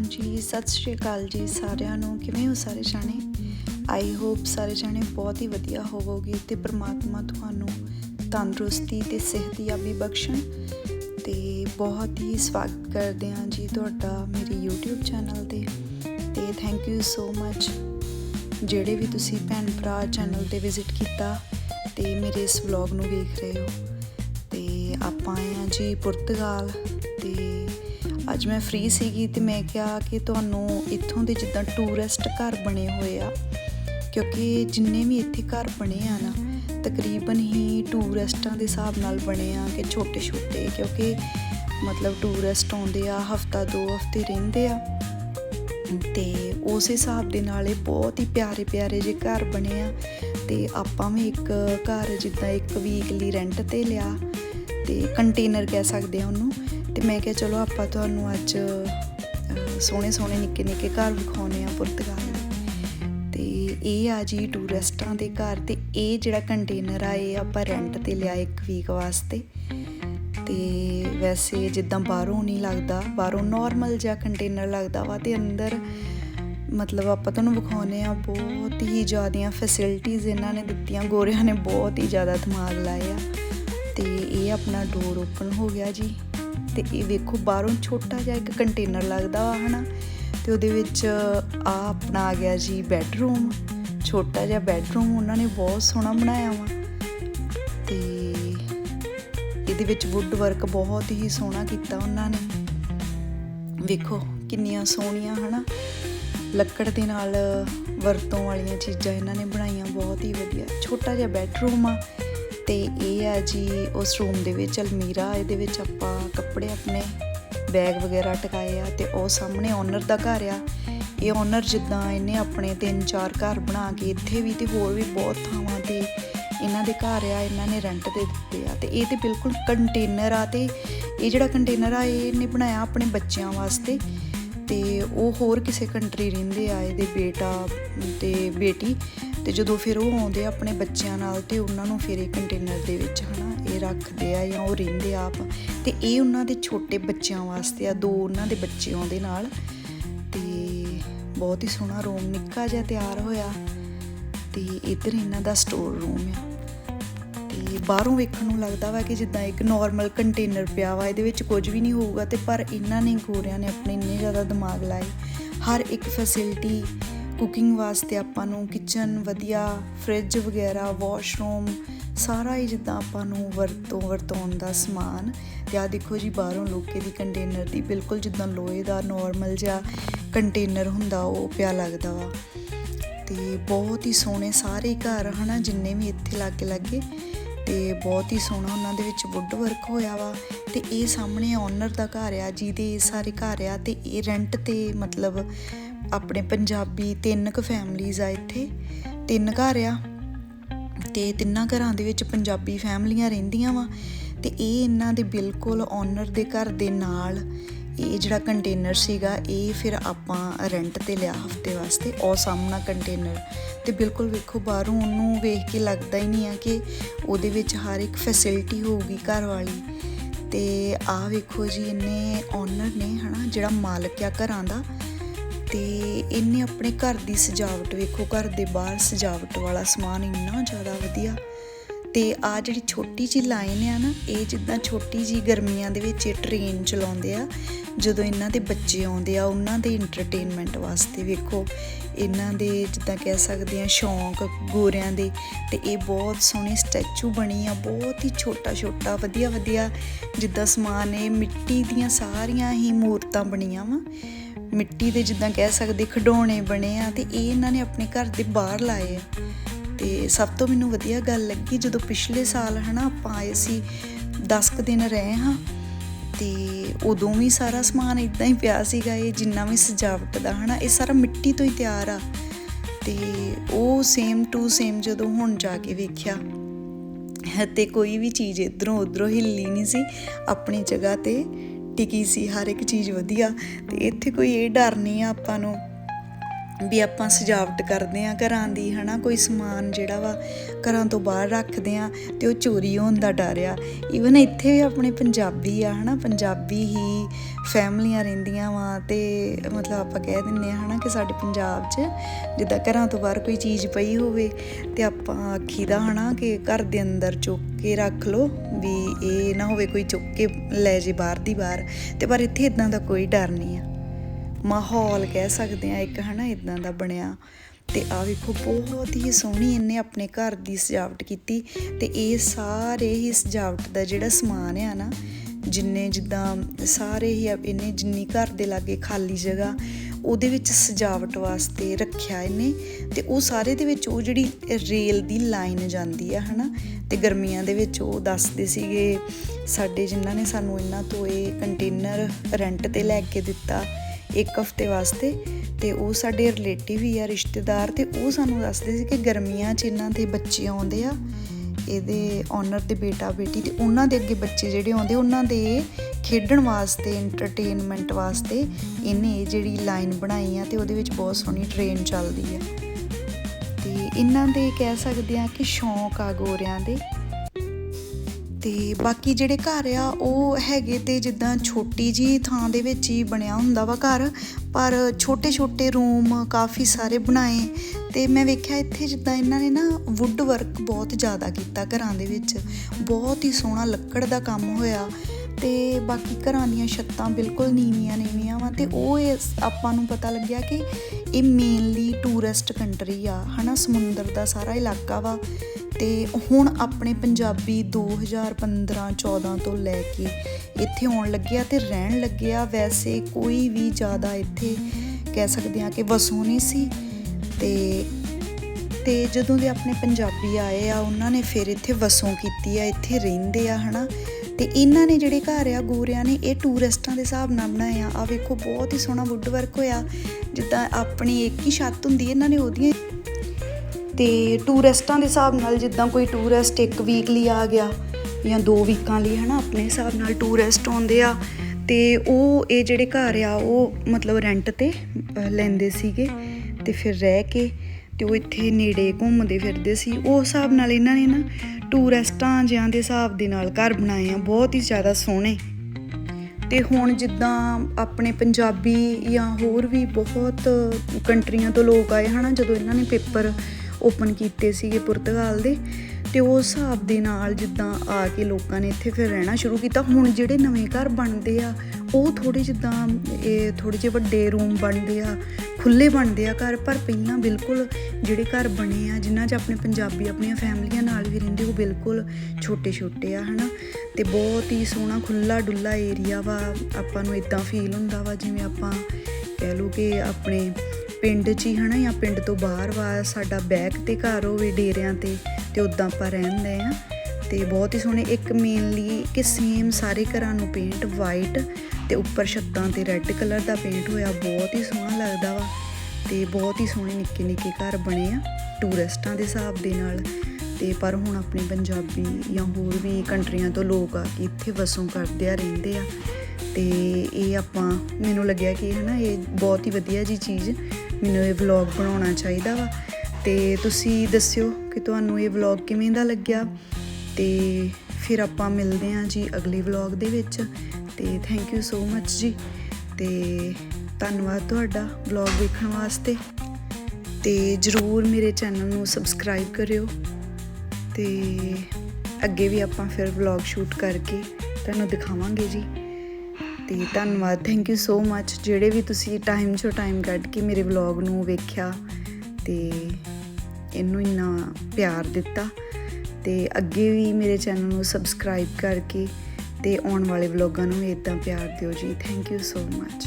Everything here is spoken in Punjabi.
ਹਾਂਜੀ, ਸਤਿ ਸ਼੍ਰੀ ਅਕਾਲ ਜੀ ਸਾਰਿਆਂ ਨੂੰ। ਕਿਵੇਂ ਹੋ ਸਾਰੇ ਜਾਣੇ? ਆਈ ਹੋਪ ਸਾਰੇ ਜਾਣੇ ਬਹੁਤ ਹੀ ਵਧੀਆ ਹੋਵੋਗੇ ਤੇ ਪ੍ਰਮਾਤਮਾ ਤੁਹਾਨੂੰ ਤੰਦਰੁਸਤੀ ਤੇ ਸਿਹਤਯਾਬੀ ਬਖਸ਼ਣ ਤੇ ਬਹੁਤ ਹੀ ਸਵਾਗਤ ਕਰਦੇ ਹਾਂ ਜੀ ਤੁਹਾਡਾ ਮੇਰੇ YouTube ਚੈਨਲ ਤੇ। ਤੇ ਥੈਂਕ ਯੂ ਸੋ ਮੱਚ ਜਿਹੜੇ ਵੀ ਤੁਸੀਂ ਭੈਣ ਭਰਾ ਚੈਨਲ ਤੇ ਵਿਜ਼ਿਟ ਕੀਤਾ ਤੇ ਮੇਰੇ ਇਸ ਵਲੌਗ ਨੂੰ ਵੇਖ ਰਹੇ ਹੋ। ਤੇ ਆਪਾਂ ਆਏ ਹਾਂ ਜੀ ਪੁਰਤਗਾਲ ਤੇ ਅੱਜ ਮੈਂ ਫ੍ਰੀ ਸੀਗੀ ਤੇ ਮੈਂ ਕਿਹਾ ਕਿ ਤੁਹਾਨੂੰ ਇੱਥੋਂ ਦੇ ਜਿੱਦਾਂ ਟੂਰਿਸਟ ਘਰ ਬਣੇ ਹੋਏ ਆ, ਕਿਉਂਕਿ ਜਿੰਨੇ ਵੀ ਇੱਥੇ ਘਰ ਬਣੇ ਆ ਨਾ, ਤਕਰੀਬਨ ਹੀ ਟੂਰਿਸਟਾਂ ਦੇ ਹਿਸਾਬ ਨਾਲ ਬਣੇ ਆ ਕਿ ਛੋਟੇ ਛੋਟੇ, ਕਿਉਂਕਿ ਮਤਲਬ ਟੂਰਿਸਟ ਆਉਂਦੇ ਆ, ਹਫਤਾ ਦੋ ਹਫ਼ਤੇ ਰਹਿੰਦੇ ਆ। ਤੇ ਉਸ ਹਿਸਾਬ ਦੇ ਨਾਲ ਇਹ ਬਹੁਤ ਹੀ ਪਿਆਰੇ ਪਿਆਰੇ ਜਿਹੇ ਘਰ ਬਣੇ ਆ ਤੇ ਆਪਾਂ ਵੀ ਇੱਕ ਘਰ ਜਿੱਦਾਂ ਇੱਕ ਵੀਕਲੀ ਰੈਂਟ ਤੇ ਲਿਆ, ਤੇ ਕੰਟੇਨਰ ਕਹਿ ਸਕਦੇ ਆ ਉਹਨੂੰ। ਤੇ ਮੈਂ ਕਿਹਾ ਚਲੋ ਆਪਾਂ ਤੁਹਾਨੂੰ ਅੱਜ ਸੋਹਣੇ ਸੋਹਣੇ ਨਿੱਕੇ ਨਿੱਕੇ ਘਰ ਵਿਖਾਉਣੇ ਆ ਪੁਰਤਗਾਲ ਦੇ। ਤੇ ਇਹ ਆ ਜੀ ਟੂਰਿਸਟਾਂ ਦੇ ਘਰ ਤੇ ਇਹ ਜਿਹੜਾ ਕੰਟੇਨਰ ਆ, ਇਹ ਆਪਾਂ ਰੈਂਟ ਤੇ ਲਿਆ ਇੱਕ ਵੀਕ ਵਾਸਤੇ। ਤੇ ਵੈਸੇ ਜਿੱਦਾਂ ਬਾਹਰੋਂ ਨਹੀਂ ਲੱਗਦਾ, ਬਾਹਰੋਂ ਨਾਰਮਲ ਜਿਹਾ ਕੰਟੇਨਰ ਲੱਗਦਾ ਵਾ ਤੇ ਅੰਦਰ ਮਤਲਬ ਆਪਾਂ ਤੁਹਾਨੂੰ ਵਿਖਾਉਨੇ ਆ, ਬਹੁਤ ਹੀ ਜ਼ਿਆਦੀਆਂ ਫੈਸਿਲਿਟੀਆਂ ਇਹਨਾਂ ਨੇ ਦਿੱਤੀਆਂ, ਗੋਰਿਆਂ ਨੇ ਬਹੁਤ ਹੀ ਜ਼ਿਆਦਾ ਦਿਮਾਗ ਲਾਇਆ। ਤੇ ਇਹ ਆਪਣਾ ਡੋਰ ਓਪਨ ਹੋ ਗਿਆ ਜੀ। ਤੇ ਇਹ ਵੇਖੋ ਬਾਹਰੋਂ ਛੋਟਾ ਜਿਹਾ ਇੱਕ ਕੰਟੇਨਰ ਲੱਗਦਾ ਵਾ, ਹਨਾ? ਤੇ ਉਹਦੇ ਵਿੱਚ ਆ ਆਪਣਾ ਆ ਗਿਆ ਜੀ ਬੈੱਡਰੂਮ ਛੋਟਾ ਜਿਹਾ ਬੈੱਡਰੂਮ ਉਹਨਾਂ ਨੇ ਬਹੁਤ ਸੋਹਣਾ ਬਣਾਇਆ ਵਾ। ਤੇ ਇਹਦੇ ਵਿੱਚ ਵੁੱਡ ਵਰਕ ਬਹੁਤ ਹੀ ਸੋਹਣਾ ਕੀਤਾ ਉਹਨਾਂ ਨੇ। ਵੇਖੋ ਕਿੰਨੀਆਂ ਸੋਹਣੀਆਂ, ਹਨਾ? ਲੱਕੜ ਦੇ ਨਾਲ ਵਰਤੋਂ ਵਾਲੀਆਂ ਚੀਜ਼ਾਂ ਇਹਨਾਂ ਨੇ ਬਣਾਈਆਂ, ਬਹੁਤ ਹੀ ਵਧੀਆ। ਛੋਟਾ ਜਿਹਾ ਬੈੱਡਰੂਮ ਆ। ਤੇ ਇਹ ਆ ਜੀ ਉਸ ਰੂਮ ਦੇ ਵਿੱਚ ਅਲਮੀਰਾ, ਇਹਦੇ ਵਿੱਚ ਆਪਾਂ ਕੱਪੜੇ ਆਪਣੇ ਬੈਗ ਵਗੈਰਾ ਟਿਕਾਏ ਆ ਤੇ ਉਹ ਸਾਹਮਣੇ ਓਨਰ ਦਾ ਘਰ ਆ। ਇਹ ਓਨਰ ਜਿੱਦਾਂ ਇਹਨੇ ਆਪਣੇ ਤਿੰਨ ਚਾਰ ਘਰ ਬਣਾ ਕੇ ਇੱਥੇ ਵੀ ਤੇ ਹੋਰ ਵੀ ਬਹੁਤ ਥਾਵਾਂ ਤੇ ਇਹਨਾਂ ਦੇ ਘਰ ਆ, ਇਹਨਾਂ ਨੇ ਰੈਂਟ ਤੇ ਦਿੱਤੇ ਆ ਤੇ ਇਹ ਤੇ ਬਿਲਕੁਲ ਕੰਟੇਨਰ ਆ ਤੇ ਇਹ ਜਿਹੜਾ ਕੰਟੇਨਰ ਆ, ਇਹ ਇਹਨੇ ਬਣਾਇਆ ਆਪਣੇ ਬੱਚਿਆਂ ਵਾਸਤੇ ਤੇ ਉਹ ਹੋਰ ਕਿਸੇ ਕੰਟਰੀ ਰਹਿੰਦੇ ਆ, ਇਹਦੇ ਬੇਟਾ ਤੇ ਬੇਟੀ। ਤੇ ਜਦੋਂ ਫਿਰ ਉਹ ਆਉਂਦੇ ਆ ਆਪਣੇ ਬੱਚਿਆਂ ਨਾਲ ਤੇ ਉਹਨਾਂ ਨੂੰ ਫਿਰ ਇਹ ਕੰਟੇਨਰ ਦੇ ਵਿੱਚ ਹਨਾ ਇਹ ਰੱਖਦੇ ਆ ਜਾਂ ਉਹ ਰਹਿੰਦੇ ਆਪ, ਤੇ ਇਹ ਉਹਨਾਂ ਦੇ ਛੋਟੇ ਬੱਚਿਆਂ ਵਾਸਤੇ ਆ, ਦੋ ਉਹਨਾਂ ਦੇ ਬੱਚੇ ਆਉਂਦੇ ਨਾਲ। ਤੇ ਬਹੁਤ ਹੀ ਸੋਹਣਾ ਰੂਮ ਨਿੱਕਾ ਜਿਹਾ ਤਿਆਰ ਹੋਇਆ ਤੇ ਇੱਧਰ ਇਹਨਾਂ ਦਾ ਸਟੋਰ ਰੂਮ ਆ। ਤੇ ਬਾਹਰੋਂ ਵੇਖਣ ਨੂੰ ਲੱਗਦਾ ਵਾ ਕਿ ਜਿੱਦਾਂ ਇੱਕ ਨਾਰਮਲ ਕੰਟੇਨਰ ਪਿਆ ਵਾ, ਇਹਦੇ ਵਿੱਚ ਕੁਝ ਵੀ ਨਹੀਂ ਹੋਊਗਾ ਤੇ ਪਰ ਇਹਨਾਂ ਨੇ ਗੋਰਿਆਂ ਨੇ ਆਪਣੇ ਇੰਨੇ ਜ਼ਿਆਦਾ ਦਿਮਾਗ ਲਾਏ। ਹਰ ਇੱਕ ਫੈਸਿਲਿਟੀ ਕੁਕਿੰਗ ਵਾਸਤੇ ਆਪਾਂ ਨੂੰ ਕਿਚਨ ਵਧੀਆ ਫ੍ਰਿਜ ਵਗੈਰਾ ਵਾਸ਼ਰੂਮ ਸਾਰਾ ਹੀ ਜਿੱਦਾਂ ਆਪਾਂ ਨੂੰ ਵਰਤੋਂ ਵਰਤੋਂ ਦਾ ਸਮਾਨ। ਤੇ ਆ ਦੇਖੋ ਜੀ, ਬਾਹਰੋਂ ਲੋਕੇ ਦੀ ਕੰਟੇਨਰ ਦੀ ਬਿਲਕੁਲ ਜਿੱਦਾਂ ਲੋਹੇ ਦਾ ਨਾਰਮਲ ਜਿਹਾ ਕੰਟੇਨਰ ਹੁੰਦਾ, ਉਹ ਪਿਆ ਲੱਗਦਾ ਵਾ। ਤੇ ਬਹੁਤ ਹੀ ਸੋਹਣੇ ਸਾਰੇ ਘਰ ਹਨਾ, ਜਿੰਨੇ ਵੀ ਇੱਥੇ ਲਾਗੇ ਲਾਗੇ ਤੇ ਬਹੁਤ ਹੀ ਸੋਹਣਾ ਉਹਨਾਂ ਦੇ ਵਿੱਚ ਵੁੱਡ ਵਰਕ ਹੋਇਆ ਵਾ ਤੇ ਇਹ ਸਾਹਮਣੇ ਓਨਰ ਦਾ ਘਰ ਆ, ਜਿਹਦੇ ਇਹ ਸਾਰੇ ਘਰ ਆ ਤੇ ਇਹ ਰੈਂਟ ਤੇ ਮਤਲਬ ਆਪਣੇ ਪੰਜਾਬੀ ਤਿੰਨ ਕੁ ਫੈਮਲੀਆਂ ਆ ਇੱਥੇ, ਤਿੰਨ ਘਰ ਆ ਤੇ ਤਿੰਨਾਂ ਘਰਾਂ ਦੇ ਵਿੱਚ ਪੰਜਾਬੀ ਫੈਮਲੀਆਂ ਰਹਿੰਦੀਆਂ ਵਾ ਤੇ ਇਹ ਇਹਨਾਂ ਦੇ ਬਿਲਕੁਲ ਓਨਰ ਦੇ ਘਰ ਦੇ ਨਾਲ ਇਹ ਜਿਹੜਾ ਕੰਟੇਨਰ ਸੀਗਾ, ਇਹ ਫਿਰ ਆਪਾਂ ਰੈਂਟ ਤੇ ਲਿਆ ਹਫ਼ਤੇ ਵਾਸਤੇ। ਉਹ ਸਾਹਮਣਾ ਕੰਟੇਨਰ ਤੇ ਬਿਲਕੁਲ ਵੇਖੋ, ਬਾਹਰੋਂ ਉਹਨੂੰ ਵੇਖ ਕੇ ਲੱਗਦਾ ਹੀ ਨਹੀਂ ਆ ਕਿ ਉਹਦੇ ਵਿੱਚ ਹਰ ਇੱਕ ਫੈਸਿਲਿਟੀ ਹੋਊਗੀ ਘਰ ਵਾਲੀ। ਤੇ ਆਹ ਵੇਖੋ ਜੀ, ਇਹਨੇ ਓਨਰ ਨੇ ਹਨਾ, ਜਿਹੜਾ ਮਾਲਕ ਆ ਘਰਾਂ ਦਾ, ਤੇ ਇਹਨੇ ਆਪਣੇ ਘਰ ਦੀ ਸਜਾਵਟ ਵੇਖੋ, ਘਰ ਦੇ ਬਾਹਰ ਸਜਾਵਟ ਵਾਲਾ ਸਮਾਨ ਇੰਨਾ ਜ਼ਿਆਦਾ ਵਧੀਆ ਤੇ ਆ ਜਿਹੜੀ ਛੋਟੀ ਜੀ ਲਾਈਨ ਆ ਨਾ, ਇਹ ਜਿੱਦਾਂ ਛੋਟੀ ਜੀ ਗਰਮੀਆਂ ਦੇ ਵਿੱਚ ਇਹ ਟ੍ਰੇਨ ਚਲਾਉਂਦੇ ਆ, ਜਦੋਂ ਇਹਨਾਂ ਦੇ ਬੱਚੇ ਆਉਂਦੇ ਆ, ਉਹਨਾਂ ਦੇ ਐਂਟਰਟੇਨਮੈਂਟ ਵਾਸਤੇ ਵੇਖੋ। ਇਹਨਾਂ ਦੇ ਜਿੱਦਾਂ ਕਹਿ ਸਕਦੇ ਆ ਸ਼ੌਂਕ, ਗੋਰਿਆਂ ਦੇ, ਤੇ ਇਹ ਬਹੁਤ ਸੋਹਣੇ ਸਟੈਚੂ ਬਣੀ ਆ, ਬਹੁਤ ਹੀ ਛੋਟਾ ਛੋਟਾ ਵਧੀਆ ਵਧੀਆ ਜਿੱਦਾਂ ਸਮਾਨ ਇਹ ਮਿੱਟੀ ਦੀਆਂ ਸਾਰੀਆਂ ਹੀ ਮੂਰਤਾਂ ਬਣੀਆਂ ਵਾ। ਮਿੱਟੀ ਦੇ ਜਿੱਦਾਂ ਕਹਿ ਸਕਦੇ ਖਿਡੌਣੇ ਬਣੇ ਆ, ਤੇ ਇਹ ਇਹਨਾਂ ਨੇ ਆਪਣੇ ਘਰ ਦੇ ਬਾਹਰ ਲਾਏ ਆ। ਤੇ ਸਭ ਤੋਂ ਮੈਨੂੰ ਵਧੀਆ ਗੱਲ ਲੱਗੀ ਜਦੋਂ ਪਿਛਲੇ ਸਾਲ ਹਨਾ ਆਪਾਂ ਆਏ ਸੀ 10 ਕੁ ਦਿਨ ਰਹੇ ਹਾਂ ਤੇ ਉਦੋਂ ਵੀ ਸਾਰਾ ਸਮਾਨ ਇਦਾਂ ਹੀ ਪਿਆ ਸੀਗਾ, ਇਹ ਜਿੰਨਾ ਵੀ ਸਜਾਵਟ ਦਾ ਹਨਾ, ਇਹ ਸਾਰਾ ਮਿੱਟੀ ਤੋਂ ਹੀ ਤਿਆਰ ਆ। ਤੇ ਉਹ ਸੇਮ ਟੂ ਸੇਮ ਜਦੋਂ ਹੁਣ ਜਾ ਕੇ ਵੇਖਿਆ ਤੇ ਕੋਈ ਵੀ ਚੀਜ਼ ਇਧਰੋਂ ਉਧਰੋਂ ਹਿੱਲੀ ਨਹੀਂ ਸੀ, ਆਪਣੀ ਜਗ੍ਹਾ ਤੇ ਟਿਕੀ ਸੀ ਹਰ ਇੱਕ ਚੀਜ਼ ਵਧੀਆ। ਤੇ ਇੱਥੇ ਕੋਈ ਇਹ ਡਰ ਨਹੀਂ ਆ ਆਪਾਂ ਨੂੰ ਵੀ ਆਪਾਂ ਸਜਾਵਟ ਕਰਦੇ ਆ ਘਰਾਂ ਦੀ, ਹਨਾ? ਕੋਈ ਸਮਾਨ ਜਿਹੜਾ ਵਾ ਘਰਾਂ ਤੋਂ ਬਾਹਰ ਰੱਖਦੇ ਆ ਤੇ ਉਹ ਚੋਰੀ ਹੋਣ ਦਾ ਡਰ ਆ। ਈਵਨ ਇੱਥੇ ਵੀ ਆਪਣੇ ਪੰਜਾਬੀ ਆ, ਹਨਾ? ਪੰਜਾਬੀ ਹੀ ਫੈਮਲੀਆਂ ਰਹਿੰਦੀਆਂ ਵਾ ਤੇ ਮਤਲਬ ਆਪਾਂ ਕਹਿ ਦਿੰਨੇ ਆ ਹਨਾ, ਕਿ ਸਾਡੇ ਪੰਜਾਬ 'ਚ ਜਿੱਦਾਂ ਘਰਾਂ ਤੋਂ ਬਾਹਰ ਕੋਈ ਚੀਜ਼ ਪਈ ਹੋਵੇ ਤੇ ਆਪਾਂ ਆਖੀ ਆਖੀਦਾ ਹਨਾ, ਕਿ ਘਰ ਦੇ ਅੰਦਰ ਚੁੱਕ ਕੇ ਰੱਖ ਲਓ ਵੀ ਇਹ ਨਾ ਹੋਵੇ ਕੋਈ ਚੁੱਕ ਕੇ ਲੈ ਜੇ ਬਾਹਰ ਦੀ ਬਾਹਰ ਤੇ ਪਰ ਇੱਥੇ ਇਦਾਂ ਦਾ ਕੋਈ ਡਰ ਨਹੀਂ ਆ। ਮਾਹੌਲ ਕਹਿ ਸਕਦੇ ਆ ਇੱਕ ਹਨਾ ਇਦਾਂ ਦਾ ਬਣਿਆ। ਤੇ ਆ ਵੇਖੋ, ਬਹੁਤ ਹੀ ਸੋਹਣੀ ਇਹਨੇ ਆਪਣੇ ਘਰ ਦੀ ਸਜਾਵਟ ਕੀਤੀ ਤੇ ਇਹ ਸਾਰੇ ਹੀ ਸਜਾਵਟ ਦਾ ਜਿਹੜਾ ਸਮਾਨ ਆ ਨਾ, ਜਿੰਨੇ ਜਿੱਦਾਂ ਸਾਰੇ ਹੀ ਇਹਨੇ ਜਿੰਨੀ ਘਰ ਦੇ ਲਾਗੇ ਖਾਲੀ ਜਗ੍ਹਾ, ਉਹਦੇ ਵਿੱਚ ਸਜਾਵਟ ਵਾਸਤੇ ਰੱਖਿਆ ਇਹਨੇ। ਤੇ ਉਹ ਸਾਰੇ ਦੇ ਵਿੱਚ ਉਹ ਜਿਹੜੀ ਰੇਲ ਦੀ ਲਾਈਨ ਜਾਂਦੀ ਆ ਹਨਾ, ਤੇ ਗਰਮੀਆਂ ਦੇ ਵਿੱਚ ਉਹ ਦੱਸਦੇ ਸੀਗੇ, ਸਾਡੇ ਜਿਨ੍ਹਾਂ ਨੇ ਸਾਨੂੰ ਇਹਨਾਂ ਤੋਂ ਇਹ ਕੰਟੇਨਰ ਰੈਂਟ ਤੇ ਲੈ ਕੇ ਦਿੱਤਾ ਇੱਕ ਹਫ਼ਤੇ ਵਾਸਤੇ ਤੇ ਉਹ ਸਾਡੇ ਰਿਲੇਟਿਵ ਹੀ ਆ, ਰਿਸ਼ਤੇਦਾਰ ਤੇ ਉਹ ਸਾਨੂੰ ਦੱਸਦੇ ਸੀ ਕਿ ਗਰਮੀਆਂ 'ਚ ਇਹਨਾਂ ਦੇ ਬੱਚੇ ਆਉਂਦੇ ਆ, ਇਹਦੇ ਓਨਰ ਦੇ ਬੇਟਾ ਬੇਟੀ ਤੇ ਉਹਨਾਂ ਦੇ ਅੱਗੇ ਬੱਚੇ ਜਿਹੜੇ ਆਉਂਦੇ, ਉਹਨਾਂ ਦੇ ਖੇਡਣ ਵਾਸਤੇ ਐਂਟਰਟੇਨਮੈਂਟ ਵਾਸਤੇ ਇਹਨੇ ਇਹ ਜਿਹੜੀ ਲਾਈਨ ਬਣਾਈ ਆ ਤੇ ਉਹਦੇ ਵਿੱਚ ਬਹੁਤ ਸੋਹਣੀ ਟ੍ਰੇਨ ਚੱਲਦੀ ਆ। ਤੇ ਇਹਨਾਂ ਦੇ ਕਹਿ ਸਕਦੇ ਆ ਕਿ ਸ਼ੌਂਕ ਆ ਗੋਰਿਆਂ ਦੇ। ਤੇ ਬਾਕੀ ਜਿਹੜੇ ਘਰ ਆ, ਉਹ ਹੈਗੇ ਤੇ ਜਿੱਦਾਂ ਛੋਟੀ ਜੀ ਥਾਂ ਦੇ ਵਿੱਚ ਹੀ ਬਣਿਆ ਹੁੰਦਾ ਵਾ ਘਰ, ਪਰ ਛੋਟੇ ਛੋਟੇ ਰੂਮ ਕਾਫੀ ਸਾਰੇ ਬਣਾਏ ਤੇ ਮੈਂ ਵੇਖਿਆ ਇੱਥੇ ਜਿੱਦਾਂ ਇਹਨਾਂ ਨੇ ਨਾ ਵੁੱਡ ਵਰਕ ਬਹੁਤ ਜ਼ਿਆਦਾ ਕੀਤਾ ਘਰਾਂ ਦੇ ਵਿੱਚ। ਬਹੁਤ ਹੀ ਸੋਹਣਾ ਲੱਕੜ ਦਾ ਕੰਮ ਹੋਇਆ। ਤੇ ਬਾਕੀ ਘਰਾਂ ਦੀਆਂ ਛੱਤਾਂ ਬਿਲਕੁਲ ਨੀਵੀਆਂ ਨੀਵੀਆਂ ਵਾ ਤੇ ਉਹ ਇਹ ਆਪਾਂ ਨੂੰ ਪਤਾ ਲੱਗਿਆ ਕਿ ਇਹ ਮੇਨਲੀ ਟੂਰਿਸਟ ਕੰਟਰੀ ਆ, ਹਨਾ, ਸਮੁੰਦਰ ਦਾ ਸਾਰਾ ਇਲਾਕਾ ਵਾ ਤੇ ਹੁਣ ਆਪਣੇ ਪੰਜਾਬੀ 2015 14 ਤੋਂ ਲੈ ਕੇ ਇੱਥੇ ਆਉਣ ਲੱਗਿਆ ਤੇ ਰਹਿਣ ਲੱਗਿਆ ਵੈਸੇ ਕੋਈ ਵੀ ਜ਼ਿਆਦਾ ਇੱਥੇ ਕਹਿ ਸਕਦੇ ਆ ਕਿ ਵਸੋਂ ਨਹੀਂ ਸੀ ਤੇ ਤੇ ਜਦੋਂ ਦੇ ਆਪਣੇ ਪੰਜਾਬੀ ਆਏ ਆ, ਉਹਨਾਂ ਨੇ ਫਿਰ ਇੱਥੇ ਵਸੋਂ ਕੀਤੀ ਆ, ਇੱਥੇ ਰਹਿੰਦੇ ਆ, ਹਨਾ। ਤੇ ਇਹਨਾਂ ਨੇ ਜਿਹੜੇ ਘਰ ਆ, ਗੋਰਿਆਂ ਨੇ ਇਹ ਟੂਰਿਸਟਾਂ ਦੇ ਹਿਸਾਬ ਨਾਲ ਬਣਾਇਆ। ਆ ਵੇਖੋ, ਬਹੁਤ ਹੀ ਸੋਹਣਾ ਵੁੱਡ ਵਰਕ ਹੋਇਆ। ਜਿੱਦਾਂ ਆਪਣੀ ਇੱਕ ਹੀ ਛੱਤ ਹੁੰਦੀ ਇਹਨਾਂ ਨੇ ਉਹਦੀਆਂ। ਤੇ ਟੂਰਿਸਟਾਂ ਦੇ ਹਿਸਾਬ ਨਾਲ ਜਿੱਦਾਂ ਕੋਈ ਟੂਰਿਸਟ ਇੱਕ ਵੀਕ ਲਈ ਆ ਗਿਆ ਜਾਂ ਦੋ ਵੀਕਾਂ ਲਈ, ਹਨਾ, ਆਪਣੇ ਹਿਸਾਬ ਨਾਲ ਟੂਰਿਸਟ ਆਉਂਦੇ ਆ। ਤੇ ਉਹ ਇਹ ਜਿਹੜੇ ਘਰ ਆ, ਉਹ ਮਤਲਬ ਰੈਂਟ ਤੇ ਲੈਂਦੇ ਸੀਗੇ ਤੇ ਫਿਰ ਰਹਿ ਕੇ ਤੇ ਉਹ ਇੱਥੇ ਨੇੜੇ ਘੁੰਮਦੇ ਫਿਰਦੇ ਸੀ। ਉਹ ਹਿਸਾਬ ਨਾਲ ਇਹਨਾਂ ਨੇ ਨਾ ਟੂਰਿਸਟਾਂ ਜਿਆਂ ਦੇ ਹਿਸਾਬ ਦੇ ਨਾਲ ਘਰ ਬਣਾਏ ਆ, ਬਹੁਤ ਹੀ ਜ਼ਿਆਦਾ ਸੋਹਣੇ। ਤੇ ਹੁਣ ਜਿੱਦਾਂ ਆਪਣੇ ਪੰਜਾਬੀ ਜਾਂ ਹੋਰ ਵੀ ਬਹੁਤ ਕੰਟਰੀਆਂ ਤੋਂ ਲੋਕ ਆਏ ਹਨਾ, ਜਦੋਂ ਇਹਨਾਂ ਨੇ ਪੇਪਰ ਓਪਨ ਕੀਤੇ ਸੀਗੇ ਪੁਰਤਗਾਲ ਦੇ, ਤੇ ਉਸ ਹਿਸਾਬ ਦੇ ਨਾਲ ਜਿੱਦਾਂ ਆ ਕੇ ਲੋਕਾਂ ਨੇ ਇੱਥੇ ਫਿਰ ਰਹਿਣਾ ਸ਼ੁਰੂ ਕੀਤਾ। ਹੁਣ ਜਿਹੜੇ ਨਵੇਂ ਘਰ ਬਣਦੇ ਆ, ਉਹ ਥੋੜੇ ਜਿੱਦਾਂ ਇਹ ਥੋੜੇ ਜਿਹੇ ਵੱਡੇ ਰੂਮ ਬਣਦੇ ਆ ਖੁੱਲੇ ਬਣਦੇ ਆ ਘਰ, ਪਰ ਪਹਿਲਾਂ ਬਿਲਕੁਲ ਜਿਹੜੇ ਘਰ ਬਣੇ ਆ, ਜਿਨ੍ਹਾਂ 'ਚ ਆਪਣੇ ਪੰਜਾਬੀ, ਆਪਣੀਆਂ ਫੈਮਲੀਆਂ ਨਾਲ ਵੀ ਰਹਿੰਦੇ, ਉਹ ਬਿਲਕੁਲ ਛੋਟੇ ਛੋਟੇ ਆ, ਹਨਾ? ਤੇ ਬਹੁਤ ਹੀ ਸੋਹਣਾ ਖੁੱਲਾ ਡੁੱਲਾ ਏਰੀਆ ਵਾ, ਆਪਾਂ ਨੂੰ ਇਦਾਂ ਫੀਲ ਹੁੰਦਾ ਵਾ, ਜਿਵੇਂ ਆਪਾਂ ਕਹਿ ਲਓ ਕਿ ਆਪਣੇ ਪਿੰਡ 'ਚ ਹੀ, ਹਨਾ, ਜਾਂ ਪਿੰਡ ਤੋਂ ਬਾਹਰ ਵਾ, ਸਾਡਾ ਬੈਕ ਤੇ ਘਰ ਹੋਵੇ ਡੇਰਿਆਂ ਤੇ ਤੇ ਉਦਾਂ ਆਪਾਂ ਰਹਿੰਦੇ ਆ। ਤੇ ਬਹੁਤ ਹੀ ਸੋਹਣੇ, ਇੱਕ ਮੇਨਲੀ ਕਿ ਸੇਮ ਸਾਰੇ ਘਰਾਂ ਨੂੰ ਪੇਂਟ ਵਾਈਟ ਤੇ ਉੱਪਰ ਛੱਤਾਂ ਤੇ ਰੈੱਡ ਕਲਰ ਦਾ ਪੇਂਟ ਹੋਇਆ, ਬਹੁਤ ਹੀ ਸੋਹਣਾ ਲੱਗਦਾ ਵਾ ਤੇ ਬਹੁਤ ਹੀ ਸੋਹਣੇ ਨਿੱਕੇ ਨਿੱਕੇ ਘਰ ਬਣੇ ਆ ਟੂਰਿਸਟਾਂ ਦੇ ਹਿਸਾਬ ਦੇ ਨਾਲ ਤੇ ਪਰ ਹੁਣ ਆਪਣੇ ਪੰਜਾਬੀ ਜਾਂ ਹੋਰ ਵੀ ਕੰਟਰੀਆਂ ਤੋਂ ਲੋਕ ਆ ਕੇ ਇੱਥੇ ਵਸੋਂ ਕਰਦੇ ਆ, ਰਹਿੰਦੇ ਆ ਤੇ ਇਹ ਆਪਾਂ, ਮੈਨੂੰ ਲੱਗਿਆ ਕਿ ਹਨਾ ਇਹ ਬਹੁਤ ਹੀ ਵਧੀਆ ਜੀ ਚੀਜ਼ ਮੈਨੂੰ ਇਹ ਵਲੌਗ ਬਣਾਉਣਾ ਚਾਹੀਦਾ ਵਾ ਤੇ ਤੁਸੀਂ ਦੱਸਿਓ ਕਿ ਤੁਹਾਨੂੰ ਇਹ ਵਲੌਗ ਕਿਵੇਂ ਦਾ ਲੱਗਿਆ ਤੇ ਫਿਰ ਆਪਾਂ ਮਿਲਦੇ ਹਾਂ ਜੀ ਅਗਲੇ ਵਲੌਗ ਦੇ ਵਿੱਚ। ਤੇ ਥੈਂਕ ਯੂ ਸੋ ਮੱਚ ਜੀ। ਤੇ ਧੰਨਵਾਦ ਤੁਹਾਡਾ ਵਲੌਗ ਵੇਖਣ ਵਾਸਤੇ। ਤੇ ਜਰੂਰ ਮੇਰੇ ਚੈਨਲ ਨੂੰ ਸਬਸਕ੍ਰਾਈਬ ਕਰਿਓ। ਤੇ ਅੱਗੇ ਵੀ ਆਪਾਂ ਫਿਰ ਵਲੌਗ ਸ਼ੂਟ ਕਰਕੇ ਤੁਹਾਨੂੰ ਦਿਖਾਵਾਂਗੇ ਜੀ। ਤੇ ਧੰਨਵਾਦ ਥੈਂਕ ਯੂ ਸੋ ਮੱਚ ਜਿਹੜੇ ਵੀ ਤੁਸੀਂ ਟਾਈਮ ਚੋਂ ਟਾਈਮ ਕੱਢ ਕੇ ਮੇਰੇ ਵਲੌਗ ਨੂੰ ਵੇਖਿਆ, ਤੇ ਇਹਨੂੰ ਇੰਨਾ ਪਿਆਰ ਦਿੱਤਾ। ਤੇ ਅੱਗੇ ਵੀ ਮੇਰੇ ਚੈਨਲ ਨੂੰ ਸਬਸਕ੍ਰਾਈਬ ਕਰਕੇ ਤੇ ਆਉਣ ਵਾਲੇ ਵਲੌਗਾਂ ਨੂੰ ਇਦਾਂ ਪਿਆਰ ਦਿਓ ਜੀ। Thank you so much